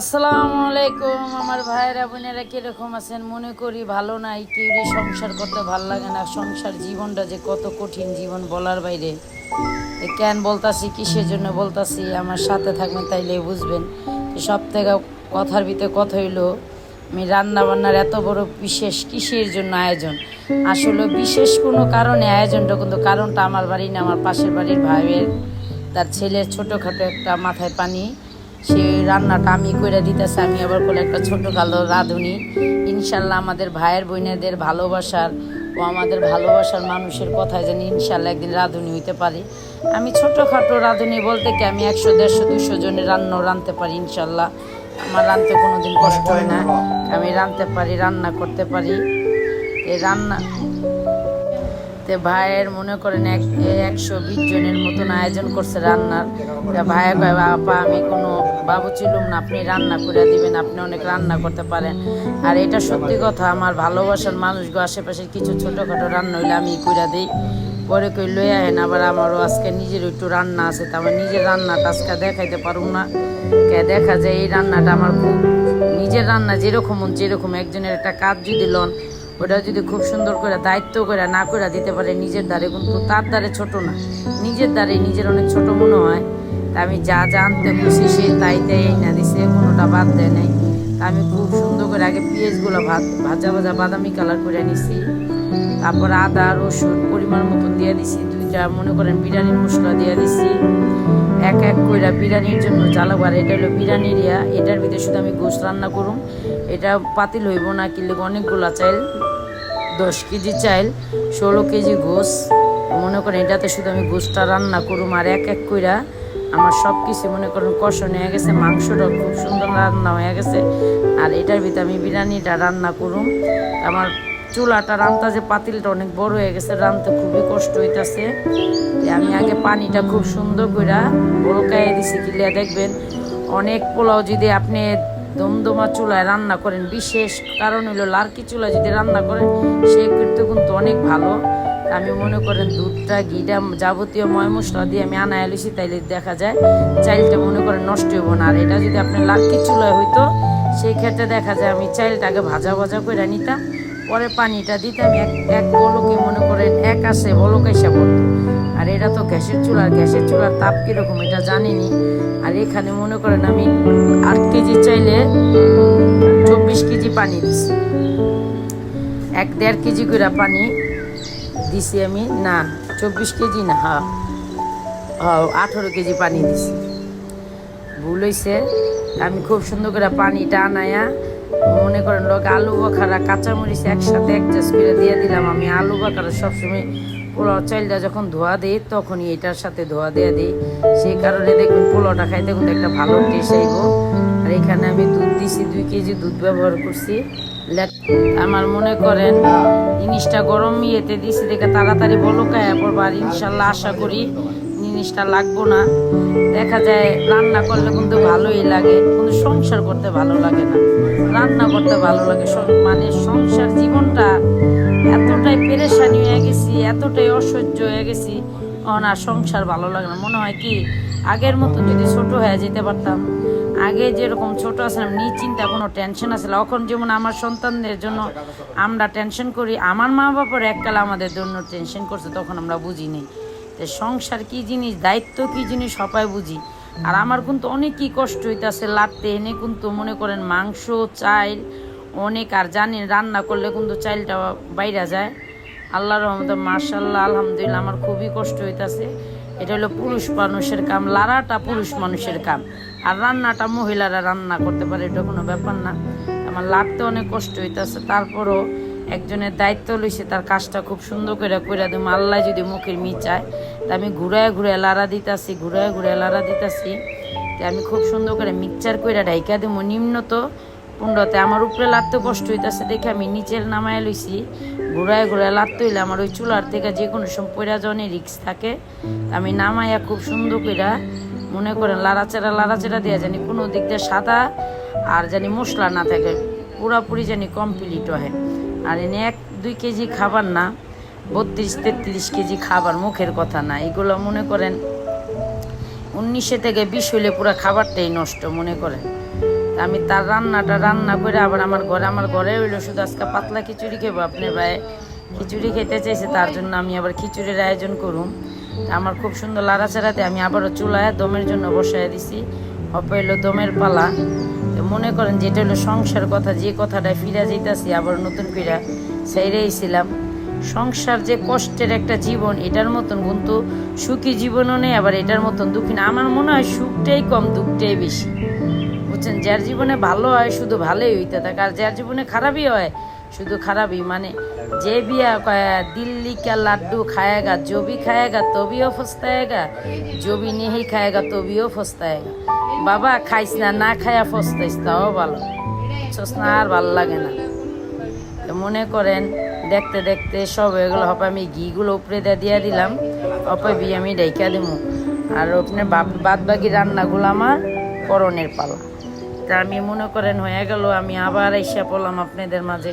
আসসালামু আলাইকুম। আমার ভাইয়েরা, বোনেরা কীরকম আছেন? মনে করি ভালো নাই। কেউরি সংসার করতে ভালো লাগে না, সংসার জীবনটা যে কত কঠিন জীবন বলার বাইরে। কেন বলতাছি, কিসের জন্য বলতাছি? আমার সাথে থাকবেন তাইলে বুঝবেন। সব থেকে কথার ভিতরে কথা হইল, আমি রান্নাবান্নার এত বড় বিশেষ কিসের জন্য আয়োজন? আসলে বিশেষ কোনো কারণে আয়োজনটা কিন্তু কারণটা আমার বাড়ি না, আমার পাশের বাড়ির ভাইয়ের। তার ছেলের ছোটোখাটো একটা মাথায় পানি। সে রান্নাটা আমি করে দিতেছে, আমি আবার করে একটা ছোটো কালো রাঁধুনি। ইনশাল্লাহ আমাদের ভাইয়ের বোনেদের ভালোবাসার ও আমাদের ভালোবাসার মানুষের কথায় জানি ইনশাল্লাহ একদিন রাঁধুনি হইতে পারি। আমি ছোটোখাটো রাঁধুনি বলতে কি, আমি একশো, দেড়শো দুশো জনের রান্না রাঁধতে পারি ইনশাল্লাহ। আমার রাঁধতে কোনো দিন কষ্ট হয় না। আমি রাঁধতে পারি, রান্না করতে পারি। এই রান্না তে ভাইয়ের মনে করেন এক একশো বিশ জনের মতন আয়োজন করছে রান্নার। ভাইয়া কয় বাবা আমি কোনো বাবু ছিলুম না, আপনি রান্না করে দিবেন, আপনি অনেক রান্না করতে পারেন। আর এটা সত্যি কথা, আমার ভালোবাসার মানুষগো আশেপাশে কিছু ছোটোখাটো রান্না হইলে আমি করে দিই। পরে কই, লই আহেন, আবার আমারও আজকে নিজের একটু রান্না আছে, তা আমার নিজের রান্নাটা আজকে দেখাইতে পারুম না। কে দেখা যায় এই রান্নাটা আমার খুব নিজের রান্না যেরকম যেরকম একজনের একটা কাজ যদি লন ওটা যদি খুব সুন্দর করে দায়িত্ব করে না করে দিতে পারে, নিজের দ্বারে কিন্তু তার দ্বারে ছোট না। নিজের দ্বারে নিজের অনেক ছোট মনে হয়। তা আমি যা জানতে খুশি সে তাই তাই না, দিছে কোনোটা বাদ দেয় নাই। তা আমি খুব সুন্দর করে আগে পেঁয়াজগুলো ভাত, ভাজা ভাজা বাদামি কালার করে নিছি। তারপর আদা, রসুন, পরিমাণ মতন দিয়ে দিছি। দুইটা মনে করেন বিরিয়ানির মশলা দিয়ে দিছি। এক এক কইরা বিরিয়ানির জন্য জ্বালাবার এটা হলো বিরিয়ানির ইয়া এটার ভিতরে শুধু আমি গোশ রান্না করুম। এটা পাতিল হইব না, কিনলে অনেকগুলা চাইল। দশ কেজি চাইল, ষোলো কেজি গোস। মনে করেন এটাতে শুধু আমি গোসটা রান্না করুম আর এক এক কইরা আমার সব কিছু মনে করেন কষণ হয়ে গেছে মাংসটা খুব সুন্দর রান্না হয়ে গেছে। আর এটার ভিতরে আমি বিরিয়ানিটা রান্না করুম। আমার চুলাটা রান্তা যে পাতিলটা অনেক বড় হয়ে গেছে, রানতে খুবই কষ্ট হইতাছে। আমি আগে পানিটা খুব সুন্দর করে বলকায় দিছি, কিলিয়া দেখবেন। অনেক পোলাও যদি আপনি দমদমা চুলায় রান্না করেন। বিশেষ কারণ হলো লার্কি চুলায় যদি রান্না করেন সেই কিন্তু কিন্তু অনেক ভালো। আমি মনে করেন দুধটা, ঘিটা যাবতীয় ময় মশলা দিয়ে আমি আনায় লইছি তাইলে দেখা যায় চাইলটা মনে করেন নষ্ট হইব না। আর এটা যদি আপনি লার্কি চুলায় হইতো, সেই ক্ষেত্রে দেখা যায় আমি চাইলটাকে ভাজা ভাজা করে নিতাম, পরে পানিটা দিতাম, এক এক বলকে মনে করেন এক আসে বলক পড়তো। আর এটা তো গ্যাসের চুলার গ্যাসের চুলার তাপ কীরকম এটা জানিনি। আর এখানে মনে করেন আমি আট কেজি চাইলে চব্বিশ কেজি পানি দিছি। এক দেড় কেজি করে পানি দিছি আমি, না, চব্বিশ কেজি না হ্যাঁ আঠেরো কেজি পানি দিছি। ভুল হয়েছে আমি খুব সুন্দর করে পানিটা আনায়া মনে করেন লোক আলু বখারা কাঁচামরিচ একসাথে অ্যাডজাস্ট করে দিয়ে দিলাম। আমি আলু বখারা সবসময় পোলাও চাইলটা যখন ধোয়া দিই, তখনই এটার সাথে ধোয়া দিয়ে দিই। সেই কারণে দেখুন, পোলাওটা খাইতে কিন্তু একটা ভালো টেস্ট আইব আর এখানে আমি দুধ দিছি, দুই কেজি দুধ ব্যবহার করছি। আমার মনে করেন জিনিসটা গরম ইয়েতে দিছি, দেখে তাড়াতাড়ি বলো খায় পড়ব ইনশাল্লাহ আশা করি জিনিসটা লাগবো না। দেখা যায়, রান্না করলে কিন্তু ভালোই লাগে, কিন্তু সংসার করতে ভালো লাগে না। রান্না করতে ভালো লাগে মানে সংসার জীবনটা এতটাই পেরেশানি হয়ে গেছি, এতটাই অসহ্য হয়ে গেছি। না সংসার ভালো লাগে না। মনে হয় কি, আগের মতো যদি ছোট হয়ে যেতে পারতাম, আগে যেরকম ছোট আসলাম নি চিন্তা কোনো টেনশন আসলে এখন যেমন আমার সন্তানদের জন্য আমরা টেনশন করি, আমার মা বাবার এককালে আমাদের জন্য টেনশন করছে, তখন আমরা বুঝিনি। তো সংসার কি জিনিস, দায়িত্ব কি জিনিস, সবাই বুঝি। আর আমার কিন্তু অনেকই কষ্ট হইতাছে, লাটতে এনে কিন্তু মনে করেন মাংস চাইল অনেক, আর জানি রান্না করলে কিন্তু চাইলটা বাইরা যায়। আল্লাহ রহমতে মার্শাল্লাহ আলহামদুলিল্লাহ, আমার খুবই কষ্ট হইতাছে। এটা হলো পুরুষ মানুষের কাম লাড়াটা পুরুষ মানুষের কাম। আর রান্নাটা মহিলারা রান্না করতে পারে, এটা কোনো ব্যাপার না। আমার লাড়তে অনেক কষ্ট হইতাছে। তারপরও একজনের দায়িত্ব লইছে, তার কাজটা খুব সুন্দর করে করে দেবো আল্লাহ যদি মুখের মি চায় তা আমি ঘুরায় ঘুরে লাড়া দিতাছি, ঘুরায় ঘুরে লাড়া দিতাছি। তা আমি খুব সুন্দর করে মিক্সচার করে ডাইকা দেবো নিম্নত পুণ্ডতে আমার উপরে লাড়তে কষ্ট হইতাছে দেখে আমি নিচের নামায় লইছি, ঘুরায় ঘুরায় লাড়তে হইলে আমার ওই চুলার থেকে যে কোনো সময় পয়রা জনে রিক্স থাকে। আমি নামাইয়া খুব সুন্দর কইরা মনে করেন লাড়াচাড়া লাড়াচাড়া দেওয়া জানি কোনো দিক দিয়ে সাদা আর জানি মশলা না থাকে, পুরাপুরি জানি কমপ্লিট হয়। আর এনে এক, দুই কেজি খাবার না, বত্রিশ তেত্রিশ কেজি খাবার মুখের কথা না, এগুলো মনে করেন উনিশে থেকে বিশ হইলে পুরো খাবারটাই নষ্ট মনে করেন। আমি তার রান্নাটা রান্না করে আবার আমার ঘরে আমার ঘরে হইল শুধু আজকে পাতলা খিচুড়ি খেবো আপনার ভাই। খিচুড়ি খেতে চাইছে, তার জন্য আমি আবার খিচুড়ির আয়োজন করুম। আমার খুব সুন্দর লাড়াচাড়াতে আমি আবারও চুলায় দমের জন্য বসায় দিছি। অপর হইল দমের পালা। মনে করেন যেটা হলো সংসার কথা, যে কথাটা ফিরে যাইতাছি, আবার নতুন ফিরা সেইটাই ছিলাম সংসার যে কষ্টের একটা জীবন, এটার মতন কিন্তু সুখী জীবনও নেই, আবার এটার মতন দুঃখী না আমার মনে হয় সুখটাই কম, দুঃখটাই বেশি। বলছেন যার জীবনে ভালো হয়, শুধু ভালোই হইতে থাকে। আর যার জীবনে খারাপই হয়, শুধু খারাপই। মানে যে বিয়া দিল্লি কে লাড্ডু খায়েগা, জবি ভি খায়েগা, তবিও ফস্তায়েগা। জো ভি নেহি খায়েগা, তবিও ফস্তায়েগা। বাবা, খাইস না না খায়া ফস্তাইস, তাও ভালো। সসনা আর ভালো লাগে না। মনে করেন, দেখতে দেখতে সব এগুলো হপা আমি ঘিগুলো উপরে দিয়ে দিলাম। হপা বিয়ে আমি ডাইকা দিব আর ওখানে বাদ বাকি রান্নাগুলো আমার করণের পালা। আমি মনে করেন হয়ে গেল আমি আবার এসে পড়লাম আপনাদের মাঝে।